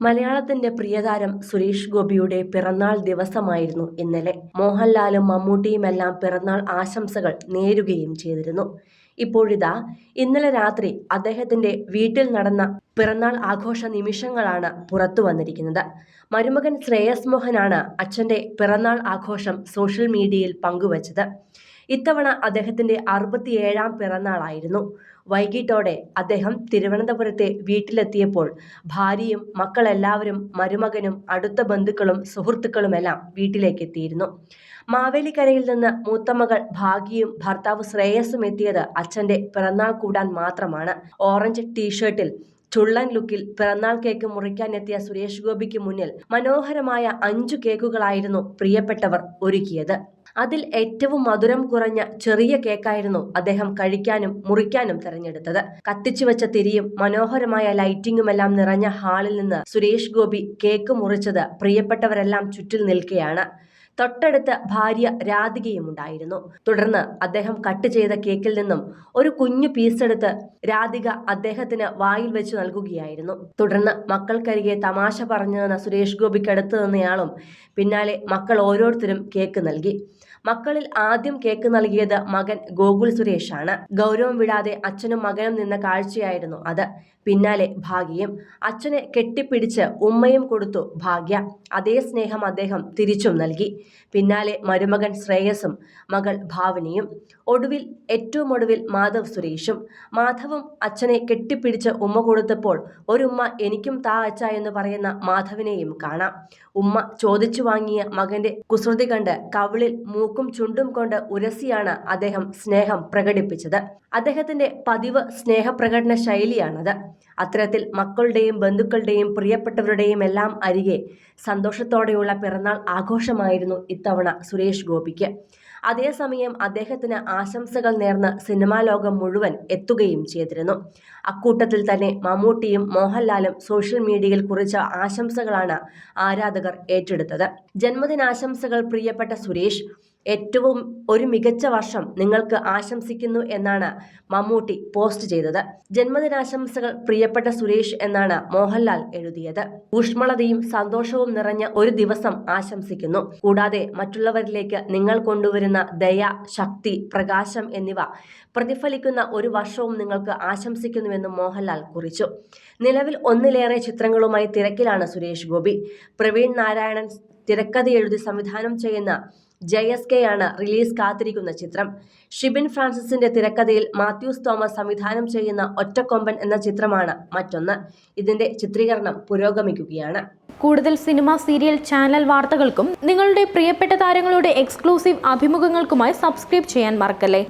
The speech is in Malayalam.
മലയാളത്തിന്റെ പ്രിയതാരം സുരേഷ് ഗോപിയുടെ പിറന്നാൾ ദിവസമായിരുന്നു ഇന്നലെ. മോഹൻലാലും മമ്മൂട്ടിയുമെല്ലാം പിറന്നാൾ ആശംസകൾ നേരുകയും ചെയ്തിരുന്നു. ഇപ്പോഴിതാ ഇന്നലെ രാത്രി അദ്ദേഹത്തിന്റെ വീട്ടിൽ നടന്ന പിറന്നാൾ ആഘോഷ നിമിഷങ്ങളാണ് പുറത്തു വന്നിരിക്കുന്നത്. മരുമകൻ ശ്രേയസ് മോഹനാണ് അച്ഛന്റെ പിറന്നാൾ ആഘോഷം സോഷ്യൽ മീഡിയയിൽ പങ്കുവച്ചത്. ഇത്തവണ അദ്ദേഹത്തിന്റെ അറുപത്തിയേഴാം പിറന്നാളായിരുന്നു. വൈകിട്ടോടെ അദ്ദേഹം തിരുവനന്തപുരത്തെ വീട്ടിലെത്തിയപ്പോൾ ഭാര്യയും മക്കളെല്ലാവരും മരുമകനും അടുത്ത ബന്ധുക്കളും സുഹൃത്തുക്കളുമെല്ലാം വീട്ടിലേക്ക് എത്തിയിരുന്നു മാവേലിക്കരയിൽ നിന്ന് മൂത്തമകൾ ഭാഗ്യയും ഭർത്താവ് ശ്രേയസും എത്തിയത് അച്ഛന്റെ പിറന്നാൾ കൂടാൻ മാത്രമാണ്. ഓറഞ്ച് ടീഷർട്ടിൽ ചുള്ളൻ ലുക്കിൽ പിറന്നാൾ കേക്ക് മുറിക്കാനെത്തിയ സുരേഷ് ഗോപിക്ക് മുന്നിൽ മനോഹരമായ അഞ്ചു കേക്കുകളായിരുന്നു പ്രിയപ്പെട്ടവർ ഒരുക്കിയത്. അതിൽ ഏറ്റവും മധുരം കുറഞ്ഞ ചെറിയ കേക്കായിരുന്നു അദ്ദേഹം കഴിക്കാനും മുറിക്കാനും തെരഞ്ഞെടുത്തത്. കത്തിച്ചു വെച്ച തിരിയും മനോഹരമായ ലൈറ്റിംഗുമെല്ലാം നിറഞ്ഞ ഹാളിൽ നിന്ന് സുരേഷ് ഗോപി കേക്ക് മുറിച്ചത് പ്രിയപ്പെട്ടവരെല്ലാം ചുറ്റിൽ നിൽക്കുകയാണ് തൊട്ടടുത്ത് ഭാര്യ രാധികയും ഉണ്ടായിരുന്നു. തുടർന്ന് അദ്ദേഹം കട്ട് ചെയ്ത കേക്കിൽ നിന്നും ഒരു കുഞ്ഞു പീസെടുത്ത് രാധിക അദ്ദേഹത്തിന് വായിൽ വെച്ച് നൽകുകയായിരുന്നു. തുടർന്ന് മക്കൾക്കരികെ തമാശ പറഞ്ഞു തന്ന സുരേഷ് ഗോപിക്കടുത്ത് നിന്നയാളും പിന്നാലെ മക്കൾ ഓരോരുത്തരും കേക്ക് നൽകി. മക്കളിൽ ആദ്യം കേക്ക് നൽകിയത് മകൻ ഗോകുൽ സുരേഷ് ആണ് ഗൗരവം വിടാതെ അച്ഛനും മകനും നിന്ന കാഴ്ചയായിരുന്നു അത്. പിന്നാലെ ഭാഗ്യയും. അച്ഛനെ കെട്ടിപ്പിടിച്ച് ഉമ്മയും കൊടുത്തു ഭാഗ്യ. അതേ സ്നേഹം അദ്ദേഹം തിരിച്ചും നൽകി. പിന്നാലെ മരുമകൻ ശ്രേയസും മകൾ ഭാവനയും. ഒടുവിൽ ഏറ്റവും ഒടുവിൽ മാധവ് സുരേഷും. മാധവും അച്ഛനെ കെട്ടിപ്പിടിച്ച് ഉമ്മ കൊടുത്തപ്പോൾ ഒരുമ്മ എനിക്കും താ അച്ഛ എന്ന് പറയുന്ന മാധവിനെയും കാണാം. ഉമ്മ ചോദിച്ചു വാങ്ങിയ മകന്റെ കുസൃതി കണ്ട് കവിളിൽ മൂക്കും ചുണ്ടും കൊണ്ട് ഉരസിയാണ് അദ്ദേഹം സ്നേഹം പ്രകടിപ്പിച്ചത്. അദ്ദേഹത്തിന്റെ പതിവ് സ്നേഹപ്രകടന ശൈലിയാണത്. അത്തരത്തിൽ മക്കളുടെയും ബന്ധുക്കളുടെയും പ്രിയപ്പെട്ടവരുടെയും എല്ലാം അരികെ സന്തോഷത്തോടെയുള്ള പിറന്നാൾ ആഘോഷമായിരുന്നു ഇത്തവണ സുരേഷ് ഗോപിക്ക്. അതേസമയം അദ്ദേഹത്തിന് ആശംസകൾ നേർന്ന് സിനിമാ ലോകം മുഴുവൻ എത്തുകയും ചെയ്തിരുന്നു. അക്കൂട്ടത്തിൽ തന്നെ മമ്മൂട്ടിയും മോഹൻലാലും സോഷ്യൽ മീഡിയയിൽ കുറിച്ച ആശംസകളാണ് ആരാധകർ ഏറ്റെടുത്തത്. ജന്മദിനാശംസകൾ പ്രിയപ്പെട്ട സുരേഷ് ഏറ്റവും ഒരു മികച്ച വർഷം നിങ്ങൾക്ക് ആശംസിക്കുന്നു എന്നാണ് മമ്മൂട്ടി പോസ്റ്റ് ചെയ്തത്. ജന്മദിനാശംസകൾ പ്രിയപ്പെട്ട സുരേഷ് എന്നാണ് മോഹൻലാൽ എഴുതിയത്. ഊഷ്മളതയും സന്തോഷവും നിറഞ്ഞ ഒരു ദിവസം ആശംസിക്കുന്നു. കൂടാതെ മറ്റുള്ളവരിലേക്ക് നിങ്ങൾ കൊണ്ടുവരുന്ന ദയ ശക്തി പ്രകാശം എന്നിവ പ്രതിഫലിക്കുന്ന ഒരു വർഷവും നിങ്ങൾക്ക് ആശംസിക്കുന്നുവെന്നും മോഹൻലാൽ കുറിച്ചു. നിലവിൽ ഒന്നിലേറെ ചിത്രങ്ങളുമായി തിരക്കിലാണ് സുരേഷ് ഗോപി. പ്രവീൺ നാരായണൻ തിരക്കഥ എഴുതി സംവിധാനം ചെയ്യുന്ന ജയസ് കെ ആണ് റിലീസ് കാത്തിരിക്കുന്ന ചിത്രം. ഷിബിൻ ഫ്രാൻസിസിന്റെ തിരക്കഥയിൽ മാത്യൂസ് തോമസ് സംവിധാനം ചെയ്യുന്ന ഒറ്റക്കൊമ്പൻ എന്ന ചിത്രമാണ് മറ്റൊന്ന്. ഇതിന്റെ ചിത്രീകരണം പുരോഗമിക്കുകയാണ്. കൂടുതൽ സിനിമ സീരിയൽ ചാനൽ വാർത്തകൾക്കും നിങ്ങളുടെ പ്രിയപ്പെട്ട താരങ്ങളുടെ എക്സ്ക്ലൂസീവ് അഭിമുഖങ്ങൾക്കുമായി സബ്സ്ക്രൈബ് ചെയ്യാൻ മറക്കല്ലേ?